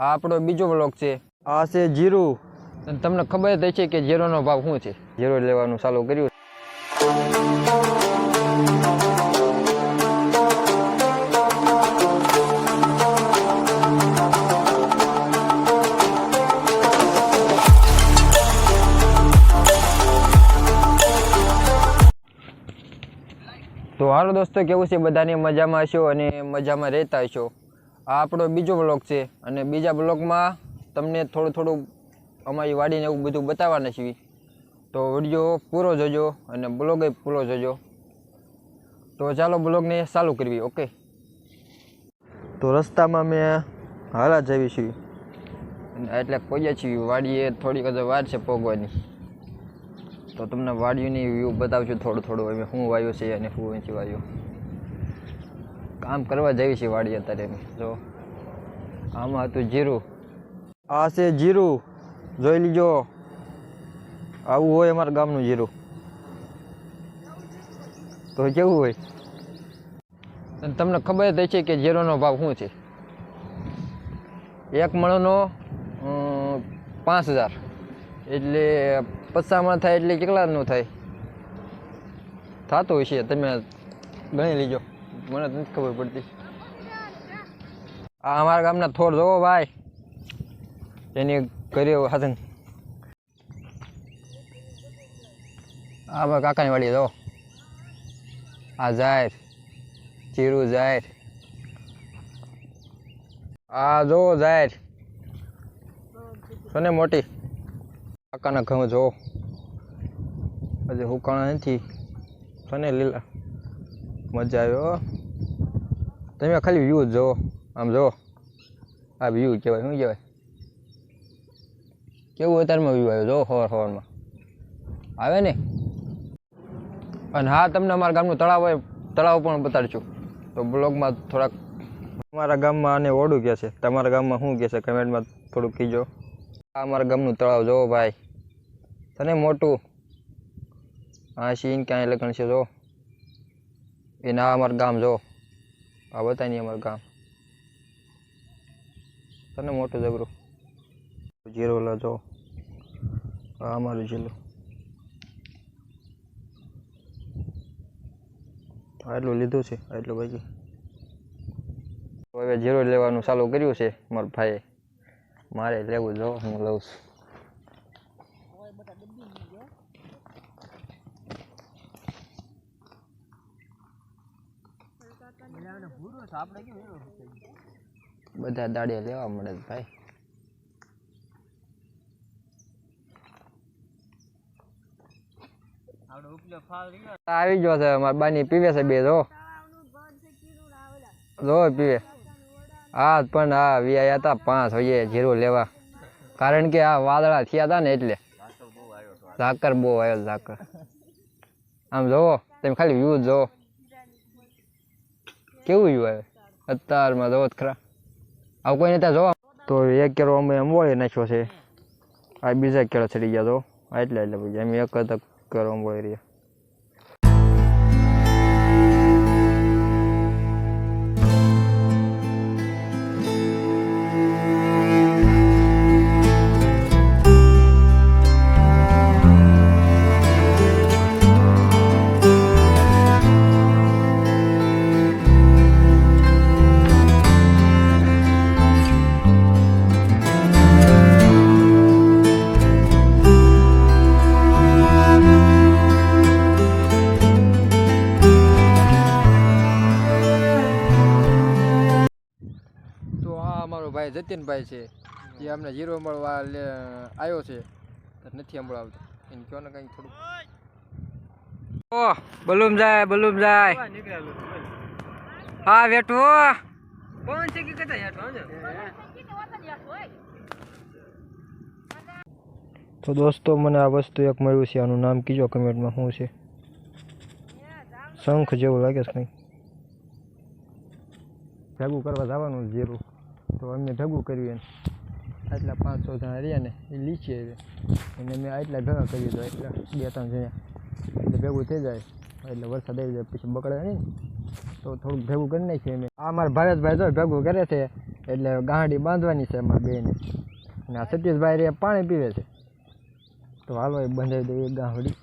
આ આપણો બીજો બ્લોક છે. આ છે જીરું. તમને ખબર જ છે કે જીરોનો ભાવ શું છે? જીરો લેવાનું ચાલુ કર્યું. તો હાલો દોસ્તો કેવું છે? બધાની મજામાં હશો અને મજામાં રહેતા હશો. આ આપણો બીજો બ્લોક છે અને બીજા બ્લોકમાં તમને થોડું થોડું અમારી વાડીને એવું બધું બતાવવાના છીએ. તો વીડિયો પૂરો જોજો અને બ્લોગ પૂરો જોજો. તો ચાલો બ્લોગને ચાલુ કરવી ઓકે તો રસ્તામાં મેં હાલા જવી છીએ. એટલે પહોંચ્યા છીએ, વાડીએ થોડીક હજુ વાર છે પોગવાની. તો તમને વાડીની વ્યૂ બતાવશું થોડું થોડું અમે શું વાયો છે અને શું નથી વાવ્યું કામ કરવા જઈએ છીએ વાડી અત્યારે જો, આમાં હતું જીરું. આ છે જીરું. જોઈ લીજો. આવું હોય અમારા ગામનું જીરું. તો કેવું હોય? તમને ખબર જ છે કે જીરોનો ભાવ શું છે? એક મણનો પાંચ હજાર. એટલે પચાસ મણ થાય એટલે કેટલાનું થાય? થતું હશે, તમે ગણી લીજો. મને નથી ખબર પડતી. આ અમારા ગામના થોર જોવો ભાઈ. એની કર્યો હાથન આ મારા કાકાની વાડી જો આ જાહેર, ચીરું જાહેર. આ જોવો જાહેર. છે ને મોટી. કાકાના ઘઉં જોવો. હજી હુકાણા નથી. સોને લીલા. મજા આવ્યો. તમે ખાલી વ્યૂ જુઓ આમ જુઓ આ વ્યૂ કહેવાય. શું કહેવાય? કેવું અત્યારમાં વ્યૂ આવ્યો? જો હવાર હવારમાં. આવે ને? અને હા, તમને અમારા ગામનું તળાવ હોય, તળાવ પણ બતાડશું. તો બ્લોગમાં થોડાક અમારા ગામમાં આને ઓડું કહે છે. તમારા ગામમાં શું કહે છે? કમેન્ટમાં થોડુંક કીજો આ અમારા ગામનું તળાવ, જોવો ભાઈ. તને મોટું? આ સીન ક્યાંય લગણ છે જો એના આ અમારું ગામ જો આ નહીં અમારું ગામ. તને મોટું જબરું. જીરોલા જો. આ અમારું જિલ્લો આટલું લીધું છે આટલું બાકી. હવે જીરો લેવાનું ચાલુ કર્યું છે, મારા ભાઈએ. મારે લેવું જો, હું લઉં છું. બધા દાડિયા લેવા મળે છે ભાઈ. આવી ગયો છે મારા બાની પીવે છે બે જો. જો પીવે. હા પણ હા વી હતા પાંચ હોઈએ જીરું લેવા. કારણ કે આ વાદળા થયા હતા ને એટલે. ઝાકર બહુ આવ્યો ઝાકર આમ જોવો તમે ખાલી વ્યૂ જોવો. કેવું વ્યૂ આવે અત્યારમાં જોવો જ ખરા. આવું કોઈ ત્યાં જોવા. તો એક કેળો અમે અંબોળી નાખ્યો છે. આ બીજા કેળા ચડી ગયા તો. એટલે એટલે પછી અમે એક જ કેરો અંબોળી રહ્યા. જતીનભાઈ છે એ અમને હીરો મળવા આવ્યો છે નથી સંભળાવતો. એને કહો ને કંઈક થોડું ઓ બલૂમ જાય બલૂમ જાય. હા બેઠો તો દોસ્તો મને આ વસ્તુ એક મળ્યું છે આનું નામ કીજો કમેન્ટમાં શું છે? શંખ જેવું લાગે છે કંઈ ભેગું કરવા જવાનું જીરું તો અમે ભેગું કર્યું એને. આટલા પાંચસો જણા રહ્યા ને, એ લીચી આવી. અને મેં આટલા ભેગા કરી દો એટલા બે ત્રણ જણા. એટલે ભેગું થઈ જાય. એટલે વરસાદ આવી જાય, પછી બગડે નહીં. તો થોડુંક ભેગું કરી નાખીએ અમે. આ મારા ભારતભાઈ તો ભેગું કરે છે, એટલે ગાંડી બાંધવાની છે એમાં બેને અને આ સતીશભાઈ રે પાણી પીવે છે. તો હાલો એ બંધાવી દઈએ ગાંહડી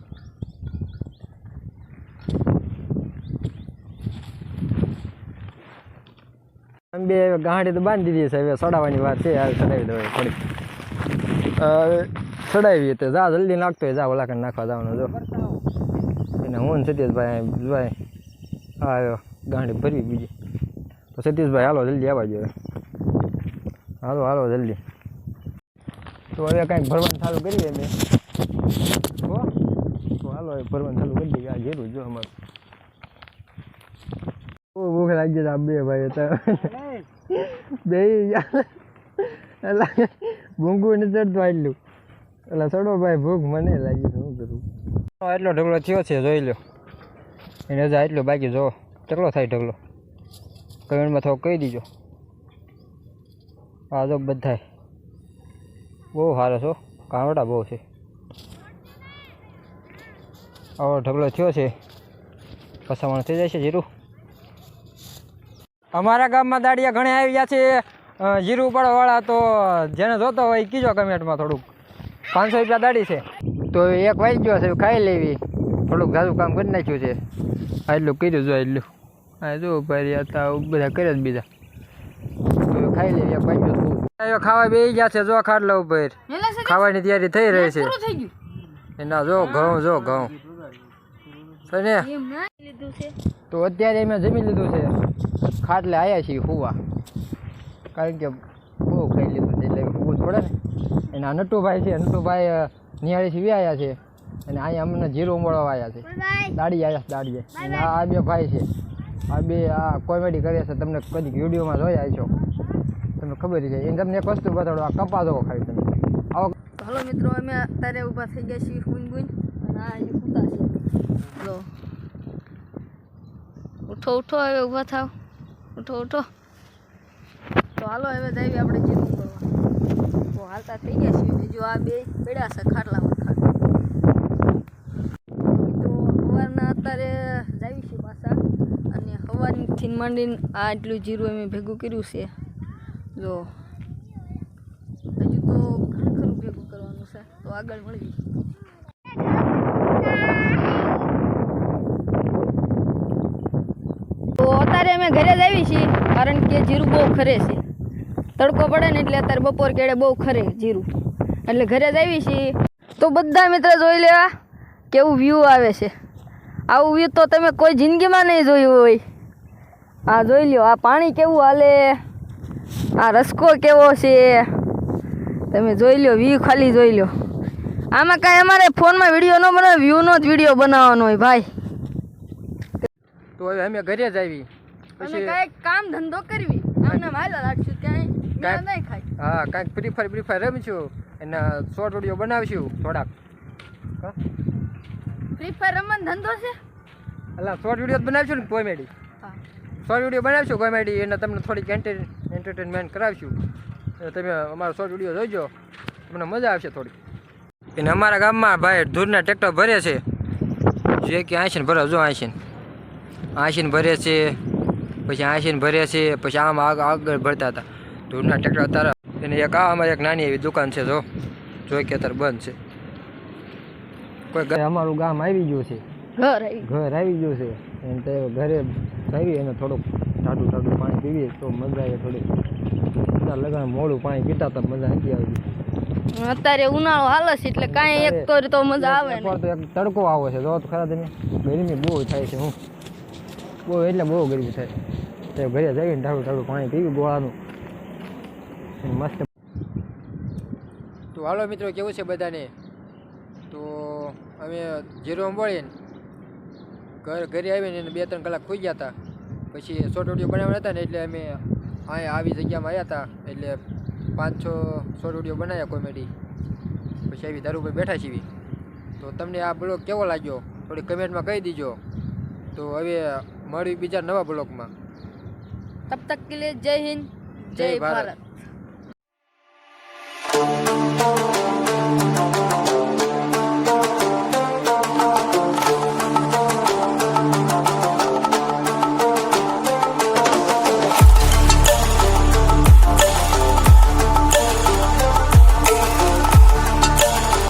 આમ બે ગાંઠી તો બાંધી દીધી છે. હવે સડાવવાની વાત છે, હાલ સડાવી દો થોડીક. સડાવી તો જા, જલ્દી નાખતો હોય, જા ઓલા નાખવા જવાનું, જો. એને હું સતીશભાઈ ભાઈ આવ્યો ગાંડી ભરવી બીજી. તો સતીશભાઈ, હાલો, જલ્દી આવવા જોઈએ હાલો હાલો, જલ્દી. તો હવે કાંઈક ભરવાનું ચાલુ કરીએ મેં તો હાલો ભરવાનું ચાલુ કરી દઈએ. આ ઘેરું જો અમારું. ભૂખ લાગી છે બે ભાઈ તો બે એટલે ભૂંગું ને ચડતું આટલું. એટલે ચડો ભાઈ ભૂખ મને લાગી શું કરું? એટલો ઢગલો થયો છે, જોઈ લો એને હજા આટલો બાકી, જો. કેટલો થાય ઢગલો? કમેન્ટમાં થોડો કહી દીજો. આ જો બધાય. બહુ સારો છો. કાવડા બહુ છે. આવો ઢગલો થયો છે. પસામણ થઈ જાય છે જીરું. અમારા ગામમાં દાડિયા ઘણા આવી ગયા છે. જીરું ઉપાડવાવાળા તો જેને જોતો હોય કીજો કમેન્ટમાં થોડુંક. પાંચસો રૂપિયા દાડી છે. તો એક વાઈ ગયો છે ખાઈ લેવી. થોડુંક ઝાઝું કામ કરી નાખ્યું છે. આ એટલું કર્યું જો એટલું. હા જો ભાઈ હતા બધા કરે જ બીજા. તો ખાઈ લેવી એક વાઈ ગયો ખાવા બે ગયા છે જો ખાટલા ઉપર. ખાવાની તૈયારી થઈ રહી છે. એના જો ઘઉં જો ઘઉં. તો અત્યારે મેં જમી લીધું છે. ખાટલે આવ્યા છીએ હુવા. કારણ કે બહુ ખાઈ લીધું છે એટલે હુવું જ પડે ને. એના નટુભાઈ છે નટુભાઈ નિહાળીથી વ્યાયા છે. અને અહીંયા અમને જીરો મળવા આવ્યા છે. દાડી આવ્યા છે દાડીએ. અને આ આ બે ભાઈ છે. આ બે આ કોમેડી કરે છે તમને કદી વિડીયોમાં જોયા છો તમને ખબર છે. એને તમને એક વસ્તુ બતાડો આ કપા દો ખાલી તમે. આવો. હલો મિત્રો અમે અત્યારે ઊભા થઈ ગયા છીએ ગુંજ ગુંજ અને આ છે. ઉઠો ઉઠો હવે ઊભા થાવ. ઉઠો ઉઠો. તો હાલો, હવે જઈએ આપણે જીરું કરવા. તો હાલતા થઈ ગયા છીએ. બીજું આ બે પડ્યા છે ખાટલામાં ખાટ તો સવારના અત્યારે જાવી છીએ પાછા. અને હવારથી માંડીને આ એટલું જીરું અમે ભેગું કર્યું છે. જો. હજુ તો ઘણું ખરું ભેગું કરવાનું છે. તો આગળ મળીએ તો અત્યારે અમે ઘરે જ આવી છીએ, કારણ કે જીરું બહુ ખરે છે. તડકો પડે ને એટલે અત્યારે બપોર કેળે બહુ ખરે જીરું. એટલે ઘરે જ આવી છીએ. તો બધા મિત્ર જોઈ લેવા કેવું વ્યૂ આવે છે. આવું વ્યૂ તો તમે કોઈ જિંદગીમાં નહીં જોયું હોય. આ જોઈ લ્યો, આ પાણી કેવું હાલે? આ રસકો કેવો છે? તમે જોઈ લો વ્યૂ ખાલી જોઈ લો આમાં કાંઈ અમારે ફોનમાં વીડિયો ન બનાવે વ્યૂનો જ વીડિયો બનાવવાનો હોય ભાઈ. તો હવે અમે ઘરે જ આવી. પછી કાંઈક કામ ધંધો કરવી. આમને માયલા રાખશું ક્યાંય કાંઈક- નહીં ખાય. હા કાંઈક ફ્રી ફાયર ફ્રી ફાયર રમીશું એના શોર્ટ વીડિયો બનાવીશું થોડાક? ફ્રી ફાયર રમવાનો ધંધો છે? અલા શોર્ટ વીડિયો બનાવીશું ને કોમેડી શોર્ટ વીડિયો બનાવશું કોમેડી એને તમને થોડીક એન્ટરટેનમેન્ટ કરાવીશું. તમે અમારો શોર્ટ વીડિયો જોઈજો તમને મજા આવશે થોડી. અને અમારા ગામમાં ભાઈ દૂરના ટ્રેક્ટર ભરે છે. જે કે આંશીને ભરે જો આંશીને આંશીને ભરે છે. પછી આંશીને ભરે છે પછી આમ આગ આગળ ભરતા હતા. ધૂરના ટ્રેક્ટર અત્યારે અને એક આ અમારી એક નાની એવી દુકાન છે જો. જોઈ કે અત્યારે બંધ છે. કોઈ અમારું ગામ આવી ગયું છે. ઘર આવી ઘર આવી ગયું છે. એમ તો ઘરે આવી અને થોડુંક ઠાડું ઠાડું પાણી પીવીએ તો મજા આવે થોડી. બધા લગન મોડું પાણી પીતા તો મજા નથી આવી અત્યારે ઉનાળો હાલે છે એટલે કાંઈ એક તો તો મજા આવે તો એક તડકો આવો છે જો તો ખરા તમે. ગરમી બહુ થાય છે હું. બહુ એટલે બહુ ગરમી થાય તો ઘરે જઈને ટાટું ટાટું પાણી પીવી ગોળાનું મસ્ત તો હાલો મિત્રો, કેવું છે બધાને? તો અમે જીરો અંબોળીને ઘર, ઘરે આવીને બે ત્રણ કલાક ખોઈ ગયા હતા. પછી શોર્ટ વીડિયો બનાવવાના હતા ને એટલે અમે અહીંયા આવી જગ્યામાં આવ્યા હતા. એટલે પાંચ છ શોર્ટ વીડિયો બનાવ્યા કોમેડી પછી આવી દારૂ પર બેઠા છીએ. તો તમને આ બ્લોગ કેવો લાગ્યો? થોડી કમેન્ટમાં કહી દીજો. તો હવે મળી બીજા નવા બ્લોગમાં. તબ તક કે લે જય હિન્દ જય ભારત.